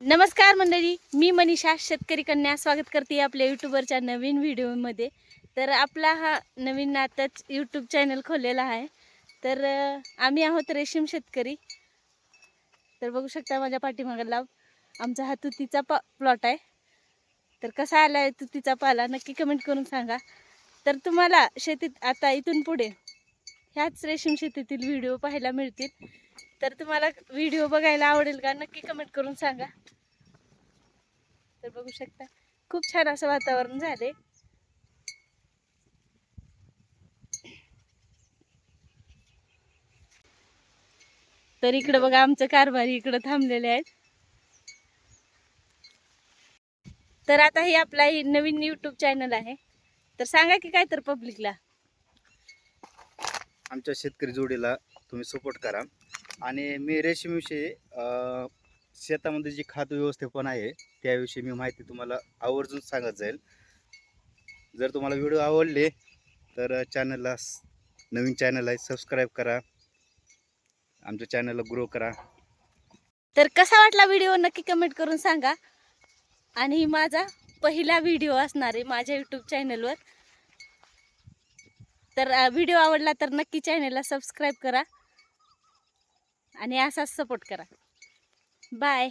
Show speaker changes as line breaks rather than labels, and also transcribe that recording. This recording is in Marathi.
नमस्कार मंडळी मी मनीषा शेतकरी कन्या. स्वागत करते आपल्या यूट्यूबरच्या नवीन व्हिडिओमध्ये. तर आपला हा नवीन आताच यूट्यूब चॅनल खोललेला आहे. तर आम्ही आहोत रेशीम शेतकरी. तर बघू शकता माझ्या पाठीमागाला आमचा हा तुतीचा पा प्लॉट आहे. तर कसा आला आहे तुतीचा पाला नक्की कमेंट करून सांगा. तर तुम्हाला शेतीत आता इथून पुढे ह्याच रेशीम शेतीतील व्हिडिओ पाहायला मिळतील. तर तुम्हाला व्हिडिओ बघायला आवडेल का नक्की कमेंट करून सांगा. तर बघू शकता. खूप छान असं वातावरण झाले तर इकडं बघा आमचं कारभारी इकडं थांबलेले आहेत. तर आता हे आपला हे नवीन युट्यूब चॅनल आहे. तर सांगा की काय तर पब्लिकला
आमच्या शेतकरी जोडीला तुम्ही सपोर्ट करा. आणि मी रेशीमविषयी शेतामध्ये जी खात व्यवस्थापन आहे त्याविषयी मी माहिती तुम्हाला आवर्जून सांगत जाईल. जर तुम्हाला व्हिडिओ आवडले तर चॅनलला नवीन चॅनल आहे सबस्क्राईब करा. आमच्या चॅनलला ग्रो करा.
तर कसा वाटला व्हिडिओ नक्की कमेंट करून सांगा. आणि माझा पहिला व्हिडिओ असणार आहे माझ्या यूट्यूब चॅनलवर तर व्हिडिओ आवडला तर नक्की चॅनलला सबस्क्राईब करा आणि असाच सपोर्ट करा. बाय.